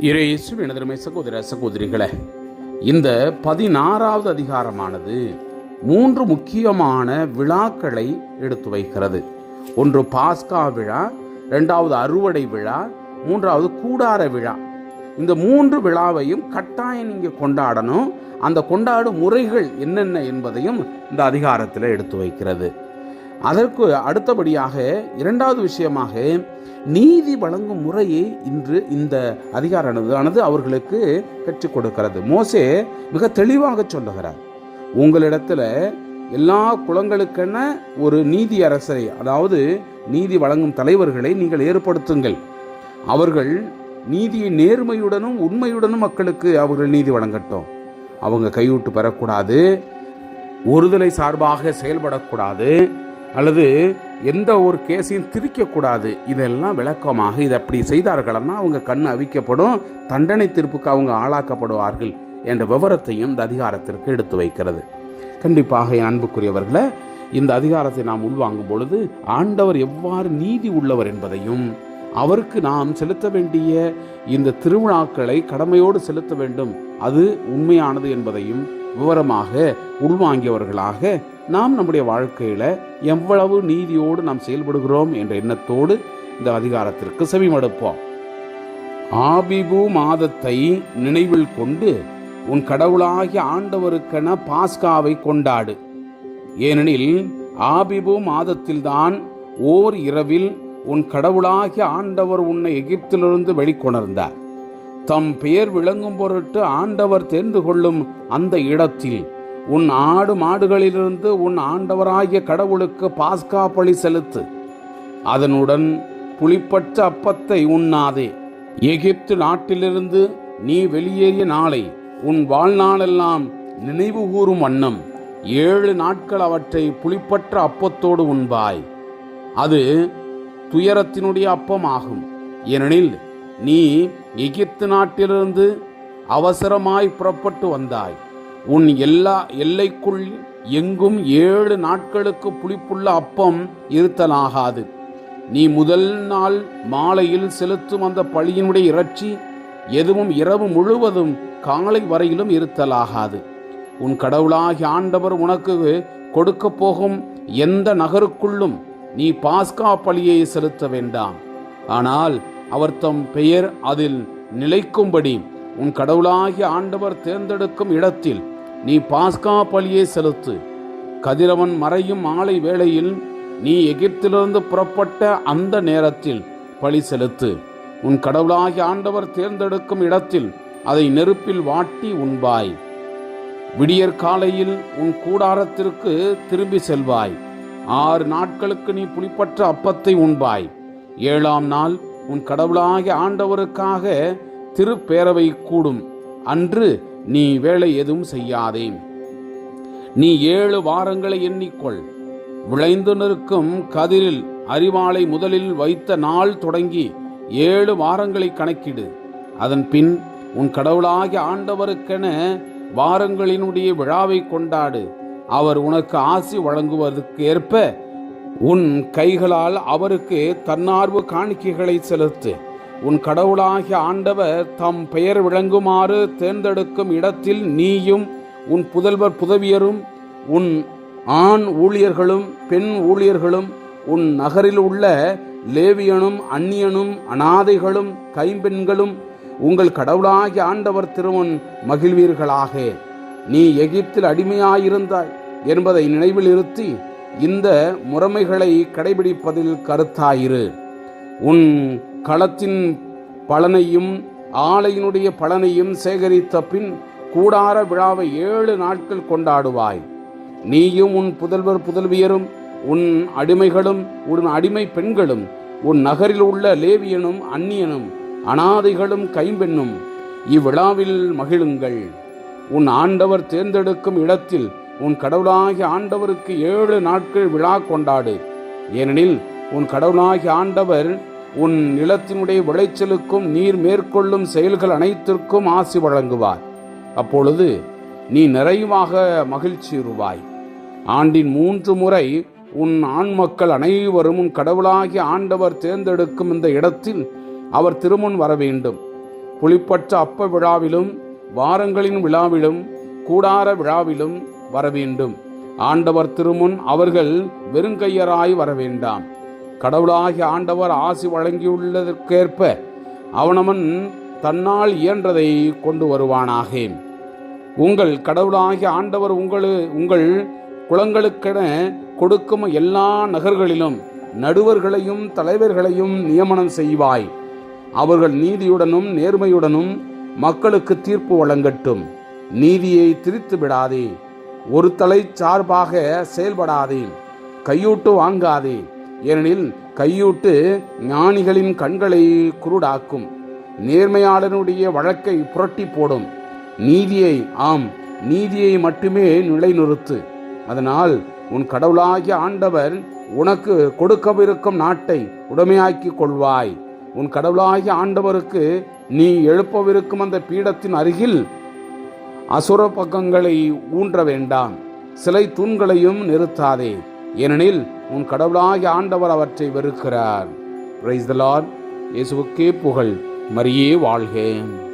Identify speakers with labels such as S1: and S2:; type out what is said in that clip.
S1: இறையேசு எனதருமை சகோதர சகோதரிகளை இந்த பதினாறாவது அதிகாரமானது மூன்று முக்கியமான விழாக்களை எடுத்து வைக்கிறது. ஒன்று பாஸ்கா விழா ரெண்டாவது அறுவடை விழா மூன்றாவது கூடார விழா. இந்த மூன்று விழாவையும் கட்டாயம் நீங்கள் கொண்டாடணும். அந்த கொண்டாடும் முறைகள் என்னென்ன என்பதையும் இந்த அதிகாரத்தில் எடுத்து வைக்கிறது. அதற்கு அடுத்தபடியாக இரண்டாவது விஷயமாக நீதி வழங்கும் முறையை இன்று இந்த அதிகாரமானது அவர்களுக்கு கற்றுக் கொடுக்கிறது. மோசே மிக தெளிவாக சொல்லுகிறார். உங்களிடத்துல எல்லா குலங்களுக்கென ஒரு நீதி அரசரை அதாவது நீதி வழங்கும் தலைவர்களை நீங்கள் ஏற்படுத்துங்கள். அவர்கள் நீதியை நேர்மையுடனும் உண்மையுடனும் மக்களுக்கு அவர்கள் நீதி வழங்கட்டும். அவங்க கையூட்டு பெறக்கூடாது ஒருதலை சார்பாக செயல்படக்கூடாது. அல்லது எந்த ஒரு கேஸையும் திரிக்கக்கூடாது. இதெல்லாம் விளக்கமாக இதை அப்படி செய்தார்கள்னா அவங்க கண் அவிக்கப்படும் தண்டனை தீர்ப்புக்கு அவங்க ஆளாக்கப்படுவார்கள் என்ற விவரத்தையும் இந்த அதிகாரத்திற்கு எடுத்து வைக்கிறது. கண்டிப்பாக என் அன்புக்குரியவர்களை இந்த அதிகாரத்தை நாம் உள்வாங்கும் பொழுது ஆண்டவர் எவ்வாறு நீதி உள்ளவர் என்பதையும் அவருக்கு நாம் செலுத்த வேண்டிய இந்த திருவிழாக்களை கடமையோடு செலுத்த வேண்டும். அது உண்மையானது என்பதையும் விவரமாக உள்வாங்கியவர்களாக நாம் நம்முடைய வாழ்க்கையில் எவ்வளவு நீதியோடு நாம் செயல்படுகிறோம் என்ற எண்ணத்தோடு இந்த அதிகாரத்திற்கு செவிமடுப்போம். ஆபிபு மாதத்தை நினைவில் கொண்டு உன் கடவுளாகிய ஆண்டவருக்கென பாஸ்காவை கொண்டாடு. ஏனெனில் ஆபிபு மாதத்தில்தான் ஓர் இரவில் உன் கடவுளாகிய ஆண்டவர் உன்னை எகிப்திலிருந்து வெளிக்கொணர்ந்தார். தம் பெயர் விளங்கும் பொருட்டு ஆண்டவர் தெரிந்து கொள்ளும் அந்த இடத்தில் உன் ஆடு மாடுகளிலிருந்து உன் ஆண்டவராகிய கடவுளுக்கு பாஸ்கா பழி செலுத்து. அதனுடன் புளிப்பற்ற அப்பத்தை உண்ணாதே. எகிப்து நாட்டிலிருந்து நீ வெளியேறிய நாளை உன் வாழ்நாளெல்லாம் நினைவு கூறும் வண்ணம். ஏழு நாட்கள் அவற்றை புளிப்பற்ற அப்பத்தோடு உண்பாய். அது துயரத்தினுடைய அப்பமாகும். ஏனெனில் நீ எகிப்து நாட்டிலிருந்து அவசரமாய் புறப்பட்டு வந்தாய். உன் எல்லா எல்லைக்குள் எங்கும் ஏழு நாட்களுக்கு புளிப்புள்ள அப்பம் இருத்தலாகாது. நீ முதல் நாள் மாலையில் செலுத்தும் அந்த பழியினுடைய இறைச்சி எதுவும் இரவு முழுவதும் காலை வரையிலும் இருத்தலாகாது. உன் கடவுளாகி ஆண்டவர் உனக்கு கொடுக்க போகும் எந்த நகருக்குள்ளும் நீ பாஸ்கா பழியை செலுத்த வேண்டாம். ஆனால் அவர் தம் பெயர் அதில் நிலைக்கும்படி உன் கடவுளாகிய ஆண்டவர் தேர்ந்தெடுக்கும் இடத்தில் நீ பாஸ்கா பலியை செலுத்து. கதிரவன் மறையும் மாலை வேளையில் நீ எகிப்திலிருந்து புறப்பட்ட அந்த நேரத்தில் பழி செலுத்து. உன் கடவுளாகிய ஆண்டவர் தேர்ந்தெடுக்கும் இடத்தில் அதை நெருப்பில் வாட்டி உண்பாய். விடியற் காலையில் உன் கூடாரத்திற்கு திரும்பி செல்வாய். ஆறு நாட்களுக்கு நீ புளிப்பற்ற அப்பத்தை உண்பாய். ஏழாம் நாள் உன் கடவுளாகிய ஆண்டவருக்காக திருப்பேரவை கூடும். அன்று நீ வேலை எதுவும் செய்யாதே. நீ ஏழு வாரங்களை எண்ணிக்கொள். விளைந்து நிற்கும் கதிரில் அறிவாளை முதலில் வைத்த நாள் தொடங்கி ஏழு வாரங்களை கணக்கிடு. அதன் பின் உன் கடவுளாகிய ஆண்டவருக்கென வாரங்களினுடைய விழாவை கொண்டாடு. அவர் உனக்கு ஆசி வழங்குவதற்கு ஏற்ப உன் கைகளால் அவருக்கு தன்னார்வ காணிக்கைகளை செலுத்து. உன் கடவுளாகிய ஆண்டவர் தம் பெயர் விளங்குமாறு தேர்ந்தெடுக்கும் இடத்தில் நீயும் உன் புதல்வர் புதவியரும் உன் ஆண் ஊழியர்களும் பெண் ஊழியர்களும் உன் நகரில் உள்ள லேவியனும் அந்நியனும் அனாதைகளும் கைம்பெண்களும் உங்கள் கடவுளாகிய ஆண்டவர் திருவன் மகிழ்வீர்களாக. நீ எகிப்தில் அடிமையாயிருந்தாய் என்பதை நினைவில் இருத்தி இந்த முறைமைகளை கடைபிடிப்பதில் கருத்தாயிரு. உன் களத்தின் பலனையும் ஆலையினுடைய பலனையும் சேகரித்த பின் கூடார விழாவை ஏழு நாட்கள் கொண்டாடுவாய். நீயும் உன் புதல்வர் புதல்வியரும் உன் அடிமைகளும் உன் அடிமை பெண்களும் உன் நகரில் உள்ள லேவியனும் அந்நியனும் அனாதைகளும் கைம்பெண்ணும் இவ்விழாவில் மகிழுங்கள். உன் ஆண்டவர் தேர்ந்தெடுக்கும் இடத்தில் உன் கடவுளாகிய ஆண்டவருக்கு ஏழு நாட்கள் விழா கொண்டாடு. ஏனெனில் உன் கடவுளாகிய ஆண்டவர் உன் நிலத்தினுடைய விளைச்சலுக்கும் நீர் மேற்கொள்ளும் செயல்கள் அனைத்திற்கும் ஆசி வழங்குவார். அப்பொழுது நீ நிறைவாக மகிழ்ச்சியுறுவாய் ஆண்டின் மூன்று முறை உன் ஆண் மக்கள் அனைவரும் உன் கடவுளாகிய ஆண்டவர் தேர்ந்தெடுக்கும் இந்த இடத்தில் அவர் திருமுன் வர வேண்டும். புளிப்பற்ற அப்ப விழாவிலும் வாரங்களின் விழாவிலும் கூடார விழாவிலும் வர வேண்டும் ஆண்டவர் திருமுன் அவர்கள் வெறுங்கையராய் வர வேண்டாம் கடவுளாகிய ஆண்டவர் ஆசி வழங்கியுள்ளதற்கேற்ப அவனவன் தன்னால் இயன்றதை கொண்டு வருவானாக. உங்கள் கடவுளாகிய ஆண்டவர் உங்களு உங்கள் குளங்களுக்கென கொடுக்கும் எல்லா நகர்களிலும் நடுவர்களையும் தலைவர்களையும் நியமனம் செய்வாய். அவர்கள் நீதியுடனும் நேர்மையுடனும் மக்களுக்கு தீர்ப்பு வழங்கட்டும். நீதியை திரித்து விடாதே. ஒரு தலை சார்பாக செயல்படாதே கையூட்டு வாங்காதே ஏனெனில் கையூட்டு ஞானிகளின் கண்களை குருடாக்கும் நேர்மையாளனுடைய வழக்கை புரட்டி போடும். நீதியை ஆம் நீதியை மட்டுமே நிலைநிறுத்து. அதனால் உன் கடவுளாகிய ஆண்டவர் உனக்கு கொடுக்கவிருக்கும் நாட்டை உடமையாக்கிக் கொள்வாய். உன் கடவுளாகிய ஆண்டவருக்கு நீ எழுப்பவிருக்கும் அந்த பீடத்தின் அருகில் அசுர பக்கங்களை ஊன்ற வேண்டாம். சிலை தூண்களையும் நிறுத்தாதே. ஏனெனில் உன் கடவுளாகிய ஆண்டவர் அவற்றை வெறுக்கிறார். பிரைஸ் த லார்ட் இயேசுவுக்கே புகழ். மரியே வாழ்கேன்